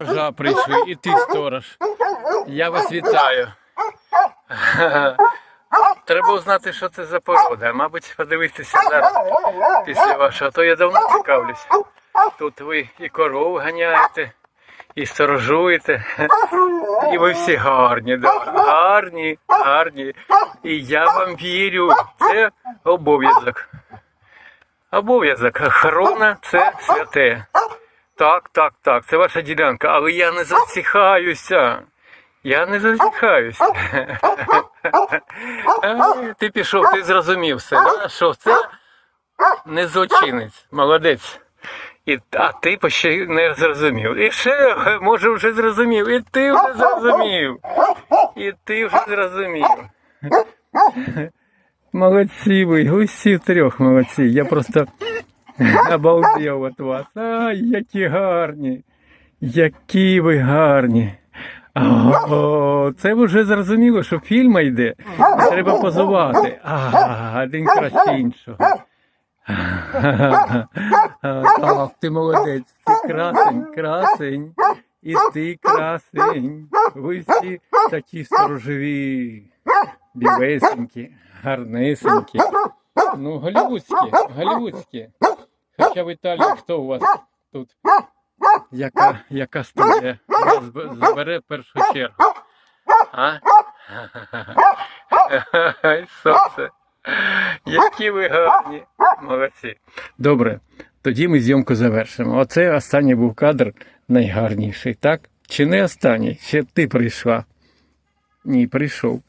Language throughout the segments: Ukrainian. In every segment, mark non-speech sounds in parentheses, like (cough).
Сторожа прийшли, і ти сторож. Я вас вітаю. (laughs) Треба узнати, що це за порода. Мабуть, подивитися зараз після вашого. То я давно цікавлюсь. Тут ви і коров ганяєте, і сторожуєте. І ви всі гарні, да? гарні, гарні. І я вам вірю. Це обов'язок. Обов'язок. Охорона це святе. Так, так, так, це ваша ділянка, але я не зацікаюся. Я не зацікаюся. (laughs) Ти пішов, ти зрозумів все, що це не злочинець, молодець. І, а ти ще не зрозумів. І ще, може, вже зрозумів. І ти вже зрозумів. І ти вже зрозумів. (laughs) Молодці ви, усі трьох молодці. Я просто обалдів від вас. Ай, які гарні. Які ви гарні. О, це вже зрозуміло, що фільм йде. Треба позувати. А, один краще іншого. Так, ти молодець, ти красень, красень, і ти красень. Ви всі такі сторожові, білесенькі, гарнесенькі. Ну, голівудські, голівудські. Хоча в Італії хто у вас тут? Яка, яка студія в першу чергу? А? Ай, Сонце. Які ви гарні. Молодці. Добре, тоді ми зйомку завершимо. Оце останній був кадр найгарніший, так? Чи не останній? Ще ти прийшла. Ні, прийшов.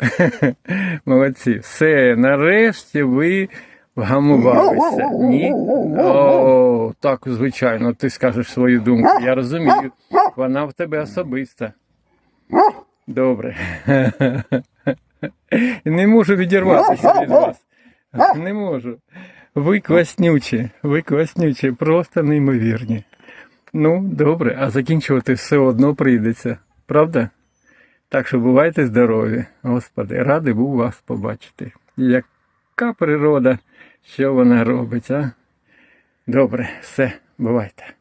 (laughs) Молодці. Все, нарешті ви вгамувалися. Ні? О, так, звичайно, ти скажеш свою думку. Я розумію. Вона в тебе особиста. Добре. (laughs) Не можу відірватися від вас. Не можу. Ви класнючі, ви класнючі, просто неймовірні. Ну, добре, а закінчувати все одно прийдеться, правда? Так що бувайте здорові, Господи, радий був вас побачити. Яка природа, що вона робить, а? Добре, все, бувайте.